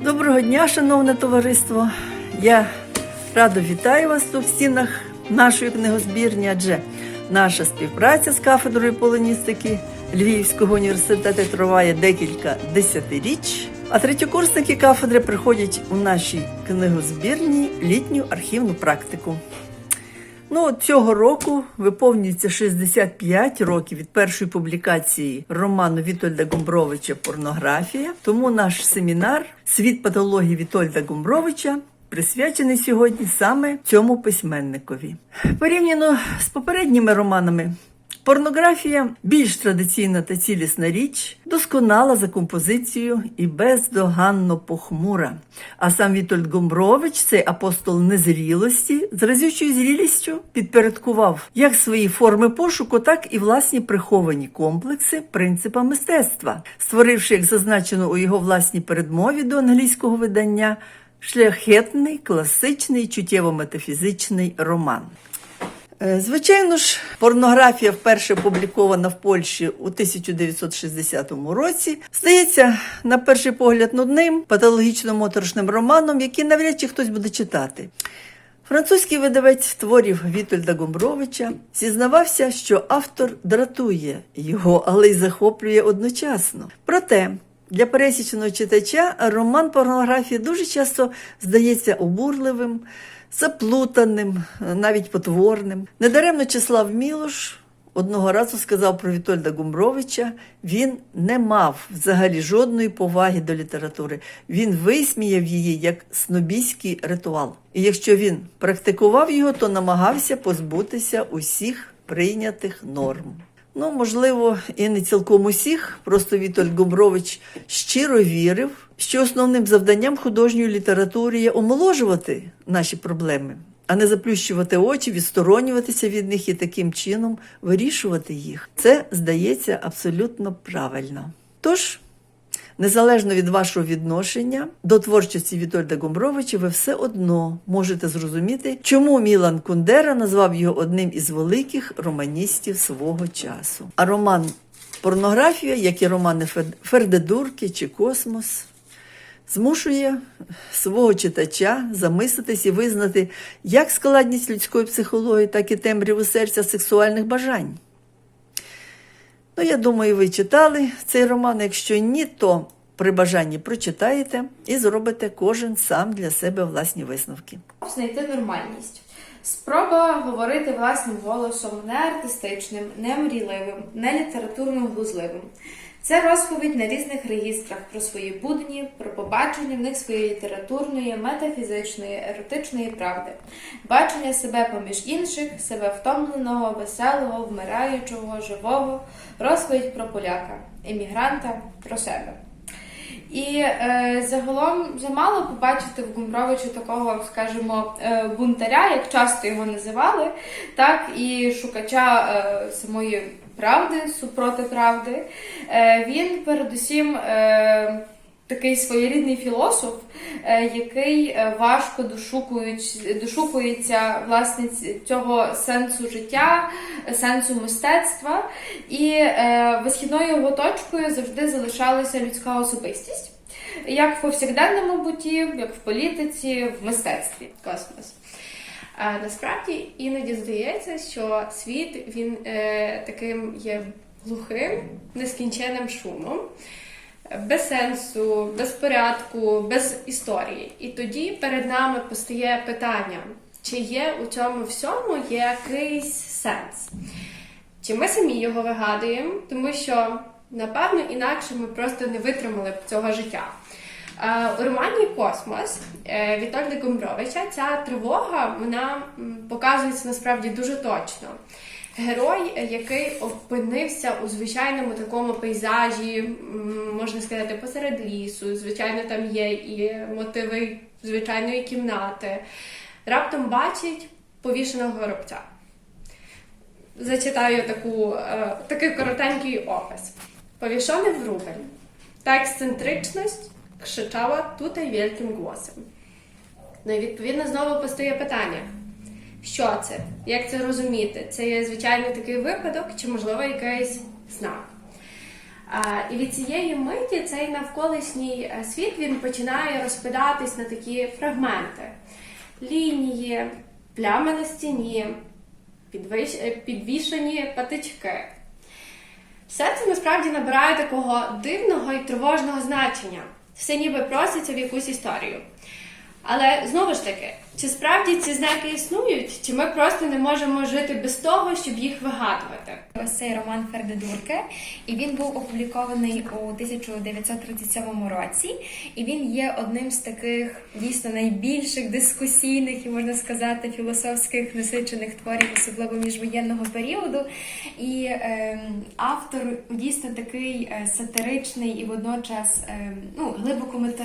Доброго дня, шановне товариство. Я радо вітаю вас в стінах нашої книгозбірні, адже наша співпраця з кафедрою полоністики Львівського університету триває декілька десятиріч. А третьокурсники кафедри приходять у нашій книгозбірні літню архівну практику. Ну, от цього року виповнюється 65 років від першої публікації роману Вітольда Гумбровича Порнографія. Тому наш семінар Світ патології Вітольда Гумбровича присвячений сьогодні саме цьому письменникові. Порівняно з попередніми романами. Порнографія більш традиційна та цілісна річ, досконала за композицією і бездоганно похмура. А сам Вітольд Гумбрович, цей апостол незрілості, з разючою зрілістю підпорядкував як свої форми пошуку, так і власні приховані комплекси принципа мистецтва, створивши, як зазначено у його власній передмові до англійського видання, шляхетний, класичний, чуттєво-метафізичний роман. Е, Звичайно ж, порнографія вперше опублікована в Польщі у 1960 році, здається, на перший погляд нудним, патологічно-моторошним романом, який навряд чи хтось буде читати. Французький видавець творів Вітольда Гумбровича зізнавався, що автор дратує його, але й захоплює одночасно. Проте для пересічного читача роман порнографії дуже часто здається обурливим, заплутаним, навіть потворним. Недаремно Числав Мілош одного разу сказав про Вітольда Гумбровича, він не мав взагалі жодної поваги до літератури. Він висміяв її як снобійський ритуал. І якщо він практикував його, то намагався позбутися усіх прийнятих норм. Ну, можливо, і не цілком усіх. Просто Вітольд Гумрович щиро вірив, що основним завданням художньої літератури є омоложувати наші проблеми, а не заплющувати очі, відсторонюватися від них і таким чином вирішувати їх. Це здається абсолютно правильно. Тож, Незалежно від вашого відношення до творчості Вітольда Гумбровича, ви все одно можете зрозуміти, чому Мілан Кундера назвав його одним із великих романістів свого часу. А роман Порнографія, як і романи Фер- Фердедурки чи Космос, змушує свого читача замислитись і визнати як складність людської психології, так і темряву серця сексуальних бажань. Ну, я думаю, ви читали цей роман. Якщо ні, то при бажанні прочитаєте і зробите кожен сам для себе власні висновки. знайти нормальність. Спроба говорити власним голосом, не артистичним, не мрійливим, не літературно-глузливим. Це розповідь на різних регістрах про свої будні, про побачення в них своєї літературної, метафізичної, еротичної правди, бачення себе поміж інших, себе втомленого, веселого, вмираючого, живого, розповідь про поляка, емігранта, про себе. І е, загалом замало побачити в Гумбровичу такого, скажімо, е, бунтаря, як часто його називали, так і шукача е, самої правди, супроти правди. Е, він передусім. Е, Такий своєрідний філософ, е, який е, важко дошукується власне цього сенсу життя, сенсу мистецтва, і е, висхідною його точкою завжди залишалася людська особистість, як в повсякденному буті, як в політиці, в мистецтві. космос. Насправді іноді здається, що світ він е, таким є глухим, нескінченним шумом, без сенсу, без порядку, без історії. І тоді перед нами постає питання, чи є у цьому всьому якийсь сенс? Чи ми самі його вигадуємо, тому що, напевно, інакше ми просто не витримали б цього життя. Е, У романі Космос е, Вітольда Гумбровича ця тривога вона показується насправді дуже точно. Герой, е, який опинився у звичайному такому пейзажі, можна сказати, посеред лісу. Звичайно, там є і мотиви звичайної кімнати. Раптом бачить повішеного горобця. Зачитаю таку, е, такий коротенький опис. Powieszony wróbel. Ta ekscentryczność krzyczała tutaj wielkim głosem. Ну і відповідно знову постає питання: що це? Як це розуміти? Це є звичайний такий випадок, чи можливо якийсь знак? І від цієї миті цей навколишній е, світ він починає розпадатись на такі фрагменти: лінії, плями на стіні, підвищ... е, підвішені патички. Все це насправді набирає такого дивного і тривожного значення. Все ніби проситься в якусь історію. Але знову ж таки, чи справді ці знаки існують, чи ми просто не можемо жити без того, щоб їх вигадувати? Ось цей роман Фердедурке, і він був опублікований у 1937 році. І він є одним з таких дійсно найбільших дискусійних і можна сказати філософських насичених творів, особливо міжвоєнного періоду. І е, автор дійсно такий е, сатиричний і водночас е, ну, глибоко мета,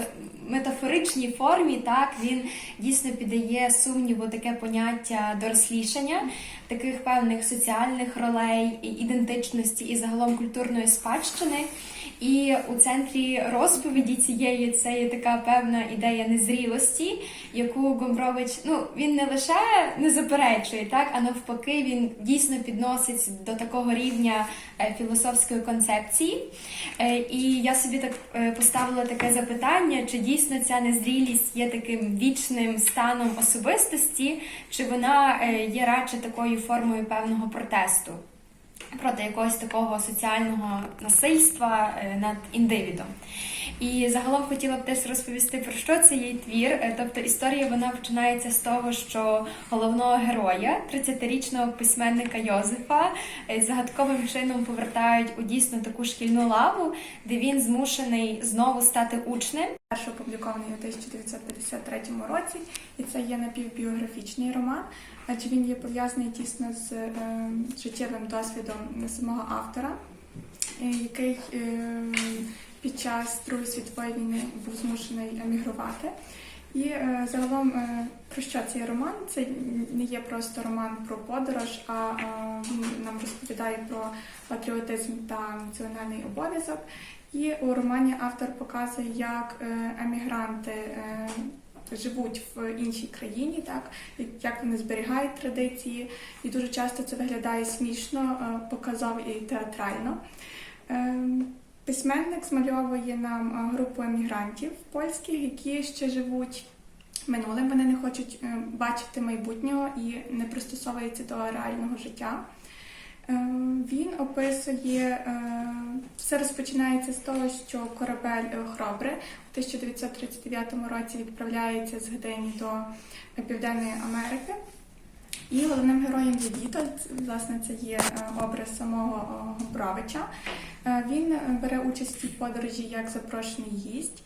метафоричній формі. Так він дійсно піддає сумніву таке поняття дорослішання, таких певних соціальних ролей, ідентичності і загалом культурної спадщини. І у центрі розповіді цієї це є така певна ідея незрілості, яку Гомбрович ну він не лише не заперечує, так а навпаки, він дійсно підносить до такого рівня е, філософської концепції. Е, І я собі так е, поставила таке запитання: чи дійсно ця незрілість є таким вічним станом особистості, чи вона є радше такою формою певного протесту? Проти якогось такого соціального насильства е, над індивідом. І загалом хотіла б теж розповісти про що це є твір. Е, Тобто історія вона починається з того, що головного героя, 30-річного письменника Йозефа, е, загадковим чином повертають у дійсно таку шкільну лаву, де він змушений знову стати учнем. Перший опублікований у 1953 році, і це є напівбіографічний роман, адже він є пов'язаний тісно з е, життєвим досвідом самого автора, е, який е, під час Другої світової війни був змушений емігрувати. І е, загалом про що цей роман? Це не є просто роман про подорож, а він нам розповідає про патріотизм та національний обов'язок. І у романі автор показує, як емігранти живуть в іншій країні, так як вони зберігають традиції, і дуже часто це виглядає смішно, е, показово і театрально. Е, Письменник змальовує нам е, групу емігрантів польських, які ще живуть минулим. Вони не хочуть е, бачити майбутнього і не пристосовуються до реального життя. Е, Він описує е, все розпочинається з того, що корабель е, Хробри у 1939 році відправляється з Гдині до Південної Америки. І головним героєм є Вітольд, власне, це є е, образ самого Гомбровича. Він бере участь у подорожі як запрошений гість.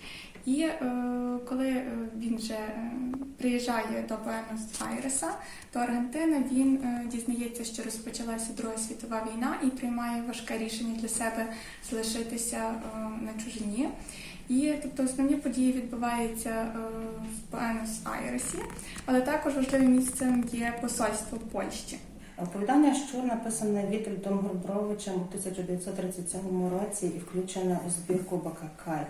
І е, коли е, він вже е, приїжджає до Буенос-Айреса, до Аргентини, він е, дізнається, що розпочалася Друга світова війна і приймає важке рішення для себе залишитися е, на чужині. І тобто основні події відбуваються е, в Буенос-Айресі, але також важливим місцем є посольство Польщі. Оповідання Щур написане Вітальдом Грубровичем у 1937 році і включене у збірку Бакакай.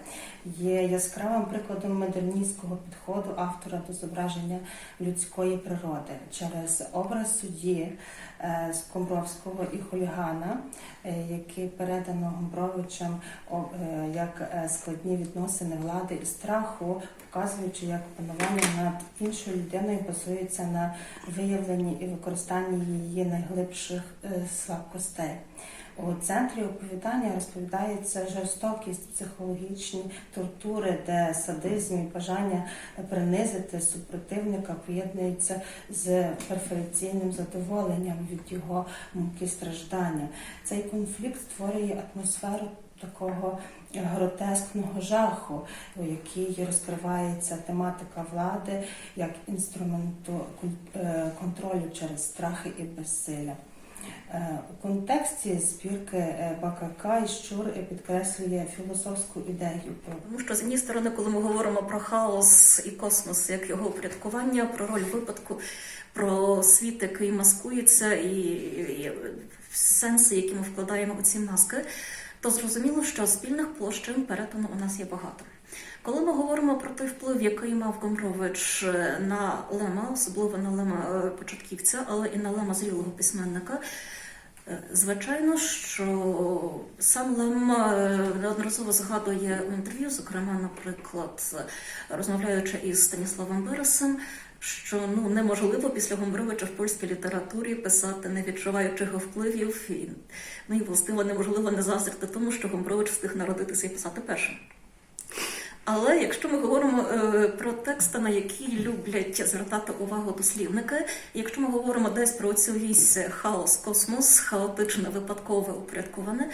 Є яскравим прикладом модерністського підходу автора до зображення людської природи через образ судді е, з Комбровського і хулігана, е, який передано Гомбровичем е, як складні відносини влади і страху, показуючи, як панування над іншою людиною базується на виявленні і використанні її найглибших е, слабкостей. У центрі оповідання розповідається жорстокість, психологічні тортури, де садизм і бажання принизити супротивника поєднуються з перфекційним задоволенням від його муки страждання. Цей конфлікт створює атмосферу такого гротескного жаху, у якій розкривається тематика влади як інструменту е, контролю через страхи і безсилля. Е, У контексті збірки е, Бакака і Щур підкреслює філософську ідею Тому що з однієї сторони, коли ми говоримо про хаос і космос, як його упорядкування, про роль випадку, про світ, який маскується, і сенси, які ми вкладаємо у ці маски, то зрозуміло, що спільних площин перетину у нас є багато. Коли ми говоримо про той вплив, який мав Гомбрович на Лема, особливо на Лема е, початківця, але і на Лема зрілого письменника, Е, Звичайно, що сам Лем е, неодноразово згадує в інтерв'ю, зокрема, наприклад, розмовляючи із Станіславом Бересом, що ну неможливо після Гомбровича в польській літературі писати, не відчуваючи його впливів, і ну і властиво неможливо не заздрити тому, що Гомбрович встиг народитися і писати першим. Але якщо ми говоримо е, про тексти, на які люблять звертати увагу дослівники, якщо ми говоримо десь про цю вісь хаос, космос, хаотичне, випадкове, упорядковане,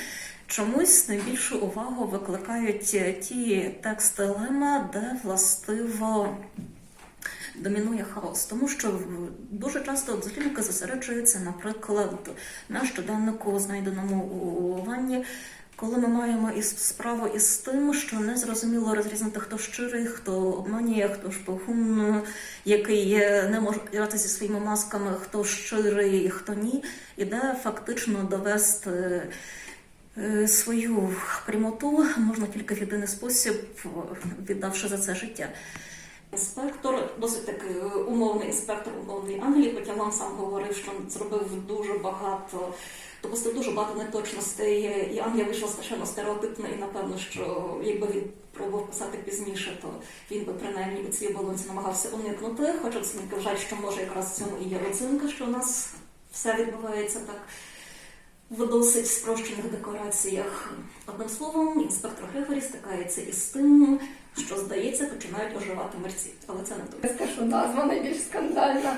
чомусь найбільшу увагу викликають ті тексти Лема, де властиво домінує хаос, тому що дуже часто дослідники зосереджуються, наприклад, на щоденнику, знайденому у ванні. Коли ми маємо із справу із тим, що не зрозуміло розрізнити, хто щирий, хто обманює, хто шпигун, який не може грати зі своїми масками, хто щирий, хто ні, і де фактично довести е, свою прямоту можна тільки в єдиний спосіб, віддавши за це життя. Інспектор, досить такий умовний інспектор умовний Англії, хоча вам сам говорив, що зробив дуже багато, допустив дуже багато неточностей, і Англія вийшла страшенно стереотипна, і напевно, що якби він пробував писати пізніше, то він би принаймні у цій оболонці намагався уникнути. Хоча дослідники вважають, що може якраз в цьому і є родзинка, що у нас все відбувається так в досить спрощених декораціях. Одним словом, інспектор Григорі стикається із тим, що здається, починають оживати мерці, але це не так. Те, що назва найбільш скандальна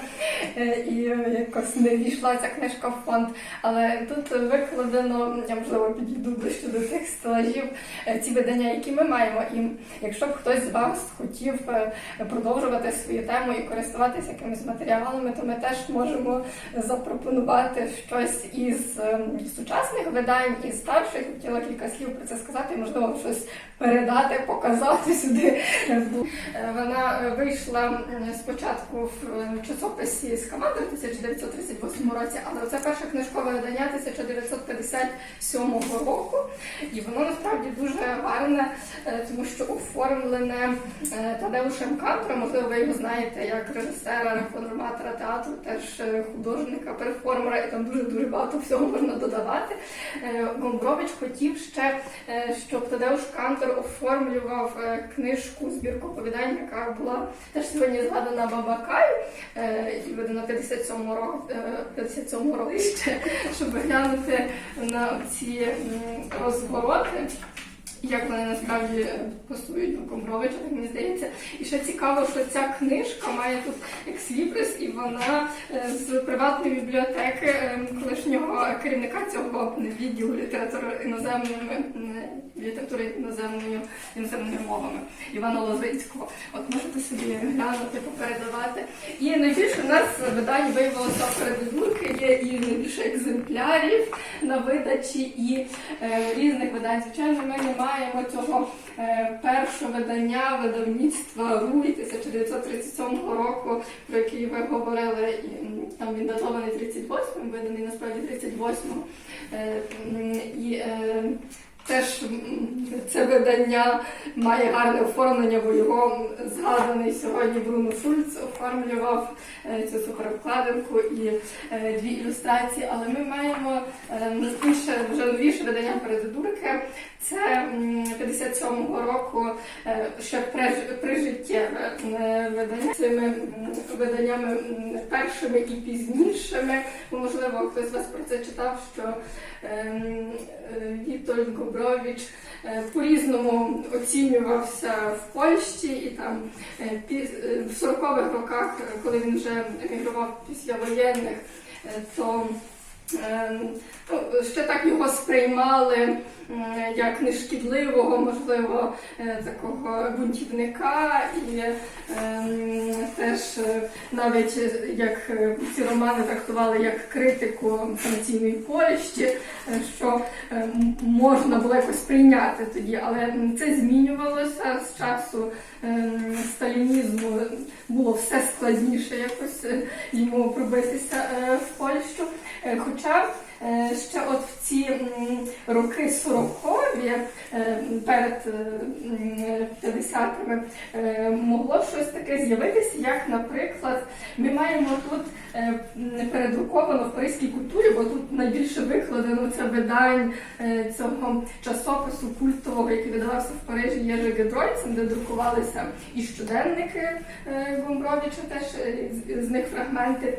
е, і е, якось не війшла ця книжка в фонд. Але тут викладено, я можливо підійду ближче до тих стелажів, е, ці видання, які ми маємо. І якщо б хтось з вас хотів продовжувати свою тему і користуватися якимись матеріалами, то ми теж можемо запропонувати щось із сучасних видань і старших. Хотіла кілька слів про це сказати, можливо, щось передати, показати сюди. Е, Вона е, вийшла е, спочатку в часописі з команди в 1938 році, але це перше книжкове видання 1957 року. І воно насправді дуже гарне, тому що оформлене Тадеушем Кантором, можливо, ви його знаєте як режисера, реформатора театру, теж художника, перформера, і там дуже дуже багато всього можна додавати. Гомбрович хотів ще, щоб Тадеуш Кантор оформлював книжку збірку оповідань, яка була теж сьогодні згадана Бабакай, е, і видана 57 року, 57 року ще, щоб глянути на ці розвороти. Як вони насправді пасують до Комбровича, так мені здається. І ще цікаво, що ця книжка має тут екслібрис, і вона е, з приватної бібліотеки е, колишнього керівника цього відділу літератури іноземними літератури іноземною іноземними мовами Івана Лозицького. От можете собі глянути, попередавати. І найбільше у нас видань виявилося передвурки, є і найбільше екземплярів на видачі і е, різних видань. Звичайно, ми не маємо цього е, першого видання видавництва Руй 1937 року, про який ви говорили. Там він датований 38-м, виданий насправді 38-му. Е, і е, Теж це видання має гарне оформлення, бо його згаданий сьогодні Бруно Шульц оформлював цю супервкладинку і дві ілюстрації. Але ми маємо е, інше, вже новіше видання передодурки. Це м, 57-го року е, ще при- прижиттєве е, видання цими виданнями першими і пізнішими. Можливо, хтось з вас про це читав, що ем, е, Вітольд Губрович е, по-різному оцінювався в Польщі, і там е, е, в 40-х роках, е, коли він вже емігрував після воєнних, е, то ем, ну, ще так його сприймали як нешкідливого, можливо, е, такого бунтівника, і ем, теж е, навіть е, як е, ці романи трактували як критику санкційної Польщі, е, що е, можна було якось прийняти тоді, але це змінювалося з часу ем, сталінізму. Було все складніше якось е, йому пробитися е, в Польщу. Е, Хоча е, ще от в ці роки 40-ві, е, перед е, 50-ми, е, могло щось таке з'явитися, як, наприклад, ми маємо тут е, передруковано в паризькій культурі, бо тут найбільше викладено це видань е, цього часопису культового, який видавався в Парижі Єжи Гедройцем, де друкувалися і щоденники е, Гомбровича, теж е, з них фрагменти.